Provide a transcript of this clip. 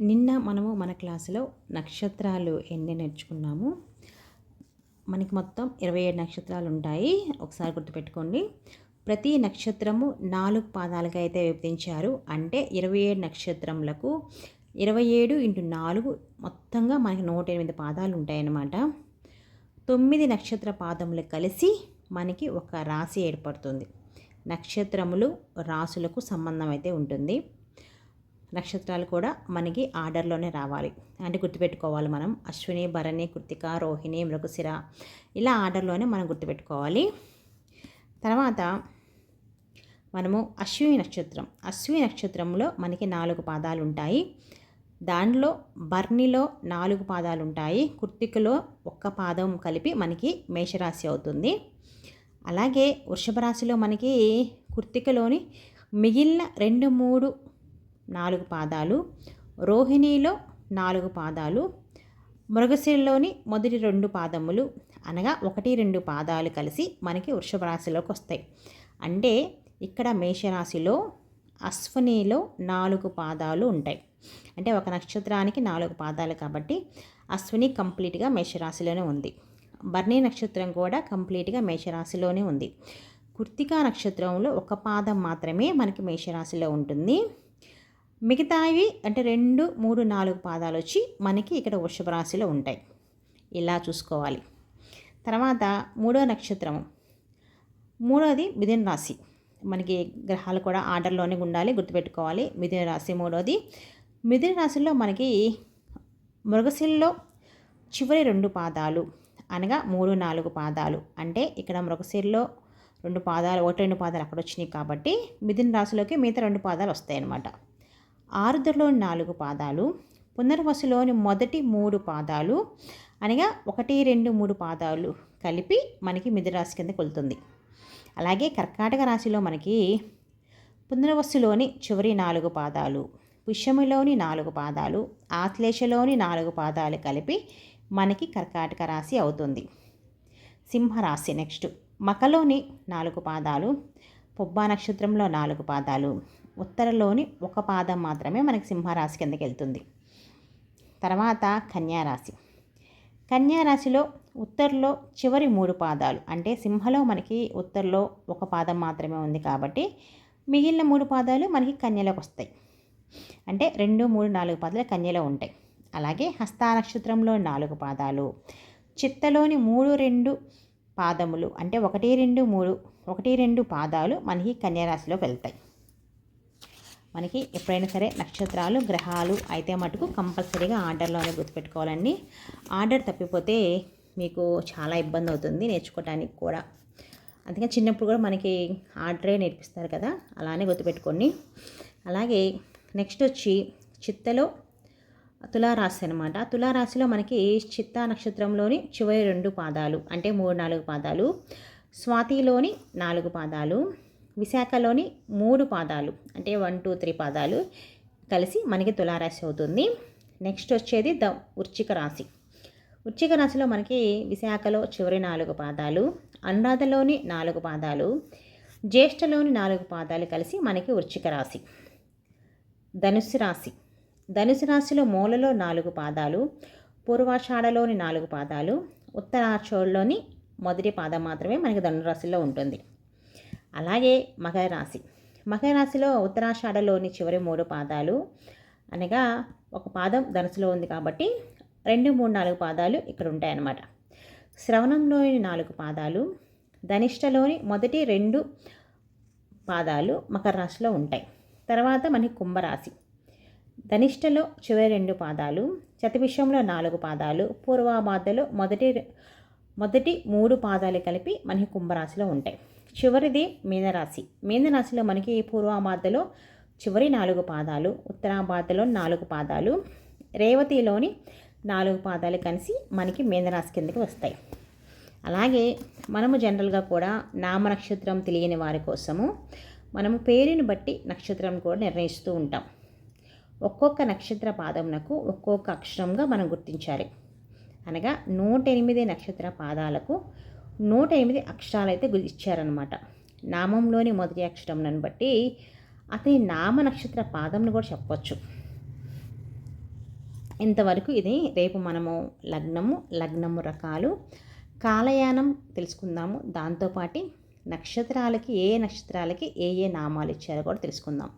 నిన్న మనము మన క్లాసులో నక్షత్రాలు ఎన్ని నేర్చుకున్నాము? మనకి మొత్తం ఇరవై ఏడు నక్షత్రాలు ఉంటాయి. ఒకసారి గుర్తుపెట్టుకోండి. ప్రతి నక్షత్రము నాలుగు పాదాలుగా అయితే విభజించారు. అంటే ఇరవై ఏడు నక్షత్రములకు ఇరవై ఏడు ఇంటూ నాలుగు మొత్తంగా మనకి నూట ఎనిమిది పాదాలు ఉంటాయన్నమాట. తొమ్మిది నక్షత్ర పాదములు కలిసి మనకి ఒక రాశి ఏర్పడుతుంది. నక్షత్రములు రాసులకు సంబంధం అయితే ఉంటుంది. నక్షత్రాలు కూడా మనకి ఆర్డర్లోనే రావాలి. అంటే గుర్తుపెట్టుకోవాలి మనం. అశ్విని భరణి కృతిక రోహిణి మృగశిర ఇలా ఆర్డర్లోనే మనం గుర్తుపెట్టుకోవాలి. తర్వాత మనము అశ్విని నక్షత్రం. అశ్విని నక్షత్రంలో మనకి నాలుగు పాదాలు ఉంటాయి. దానిలో బర్ణిలో నాలుగు పాదాలు ఉంటాయి. కుర్తికలో ఒక్క పాదం కలిపి మనకి మేషరాశి అవుతుంది. అలాగే వృషభ రాశిలో మనకి కుర్తికలోని మిగిలిన రెండు మూడు నాలుగు పాదాలు రోహిణిలో నాలుగు పాదాలు మృగశిరలోని మొదటి రెండు పాదములు అనగా ఒకటి రెండు పాదాలు కలిసి మనకి వృషభ రాశిలోకి వస్తాయి. అంటే ఇక్కడ మేషరాశిలో అశ్వనిలో నాలుగు పాదాలు ఉంటాయి. అంటే ఒక నక్షత్రానికి నాలుగు పాదాలు కాబట్టి అశ్విని కంప్లీట్గా మేషరాశిలోనే ఉంది. బర్ణి నక్షత్రం కూడా కంప్లీట్గా మేషరాశిలోనే ఉంది. కృత్తికా నక్షత్రంలో ఒక పాదం మాత్రమే మనకి మేషరాశిలో ఉంటుంది. మిగతావి అంటే రెండు మూడు నాలుగు పాదాలు వచ్చి మనకి ఇక్కడ వృషభ రాశిలో ఉంటాయి. ఇలా చూసుకోవాలి. తర్వాత మూడో నక్షత్రము. మూడోది మిథున రాశి. మనకి గ్రహాలు కూడా ఆర్డర్లోనే ఉండాలి గుర్తుపెట్టుకోవాలి. మిథున రాశి మూడోది. మిథున రాశిలో మనకి మృగశిల్లో చివరి రెండు పాదాలు అనగా మూడు నాలుగు పాదాలు. అంటే ఇక్కడ మృగశిల్లో రెండు పాదాలు ఒకటి రెండు పాదాలు అక్కడ వచ్చినాయి కాబట్టి మిథున రాశిలోకి మిగతా రెండు పాదాలు వస్తాయి అన్నమాట ఆరుద్రలోని నాలుగు పాదాలు పునర్వసులోని మొదటి మూడు పాదాలు అనగా ఒకటి రెండు మూడు పాదాలు కలిపి మనకి మిథురాశి కింద కొలుతుంది. అలాగే కర్కాటక రాశిలో మనకి పునర్వసులోని చివరి నాలుగు పాదాలు పుష్యములోని నాలుగు పాదాలు ఆశ్లేషలోని నాలుగు పాదాలు కలిపి మనకి కర్కాటక రాశి అవుతుంది. సింహరాశి నెక్స్ట్. మకలోని నాలుగు పాదాలు పుబ్బా నక్షత్రంలో నాలుగు పాదాలు ఉత్తరలోని ఒక పాదం మాత్రమే మనకి సింహరాశి కిందకి వెళ్తుంది. తర్వాత కన్యారాశి. కన్యారాశిలో ఉత్తర్లో చివరి మూడు పాదాలు అంటే సింహలో మనకి ఉత్తర్లో ఒక పాదం మాత్రమే ఉంది కాబట్టి మిగిలిన మూడు పాదాలు మనకి కన్యలోకి వస్తాయి. అంటే రెండు మూడు నాలుగు పాదాలు కన్యలో ఉంటాయి. అలాగే హస్త నక్షత్రంలో నాలుగు పాదాలు చిత్తలోని మూడు రెండు పాదములు అంటే ఒకటి రెండు మూడు ఒకటి రెండు పాదాలు మనకి కన్యారాశిలోకి వెళ్తాయి. మనకి ఎప్పుడైనా సరే నక్షత్రాలు గ్రహాలు అయితే మటుకు కంపల్సరీగా ఆర్డర్లోనే గుర్తుపెట్టుకోవాలండి. ఆర్డర్ తప్పిపోతే మీకు చాలా ఇబ్బంది అవుతుంది నేర్చుకోవడానికి కూడా. అందుకని చిన్నప్పుడు కూడా మనకి ఆర్డరే నేర్పిస్తారు కదా అలానే గుర్తుపెట్టుకోండి. అలాగే నెక్స్ట్ వచ్చి చిత్తలో తులారాశి అనమాట తులారాశిలో మనకి చిత్త నక్షత్రంలోని చివరి రెండు పాదాలు అంటే మూడు నాలుగు పాదాలు స్వాతిలోని నాలుగు పాదాలు విశాఖలోని మూడు పాదాలు అంటే వన్ టూ త్రీ పాదాలు కలిసి మనకి తులారాశి అవుతుంది. నెక్స్ట్ వచ్చేది ద వృచ్చిక రాశి. వృచ్చిక రాశిలో మనకి విశాఖలో చివరి నాలుగు పాదాలు అనురాధలోని నాలుగు పాదాలు జ్యేష్ఠలోని నాలుగు పాదాలు కలిసి మనకి వృచ్చిక రాశి. ధనుసు రాశి. ధనుసు రాశిలో మూలలో నాలుగు పాదాలు పూర్వాషాఢలోని నాలుగు పాదాలు ఉత్తరాషోడ్లోని మొదటి పాదం మాత్రమే మనకి ధనురాశిలో ఉంటుంది. అలాగే మకర రాశి ఉత్తరాషాఢలోని చివరి మూడు పాదాలు అనగా ఒక పాదం ధనుసులో ఉంది కాబట్టి రెండు మూడు నాలుగు పాదాలు ఇక్కడ ఉంటాయన్నమాట. శ్రవణంలోని నాలుగు పాదాలు ధనిష్టలోని మొదటి రెండు పాదాలు మకర రాశిలో ఉంటాయి. తర్వాత మనకి కుంభరాశి. ధనిష్టలో చివరి రెండు పాదాలు శతవిషంలో నాలుగు పాదాలు పూర్వాబాధలో మొదటి మొదటి మూడు పాదాలు కలిపి మనకి కుంభరాశిలో ఉంటాయి. చివరిది మీనరాశి. మీనరాశిలో మనకి పూర్వాబాధలో చివరి నాలుగు పాదాలు ఉత్తరాబాధలో నాలుగు పాదాలు రేవతిలోని నాలుగు పాదాలు కలిసి మనకి మీనరాశి కిందకి వస్తాయి. అలాగే మనము జనరల్గా కూడా నామ నక్షత్రం తెలియని వారి కోసము మనము పేరుని బట్టి నక్షత్రం కూడా నిర్ణయిస్తూ ఉంటాం. ఒక్కొక్క నక్షత్ర పాదమునకు ఒక్కొక్క అక్షరంగా మనం గుర్తించాలి. అనగా నూట ఎనిమిది నక్షత్ర పాదాలకు నూట ఎనిమిది అక్షరాలు అయితే ఇచ్చారనమాట నామంలోని మొదటి అక్షరంను బట్టి అతని నామ నక్షత్ర పాదంను కూడా చెప్పవచ్చు ఇంతవరకు ఇది రేపు మనము లగ్నము లగ్నము రకాలు కాలయానం తెలుసుకుందాము. దాంతోపాటు నక్షత్రాలకి ఏ నక్షత్రాలకి ఏ ఏ నామాలు ఇచ్చారో కూడా తెలుసుకుందాం.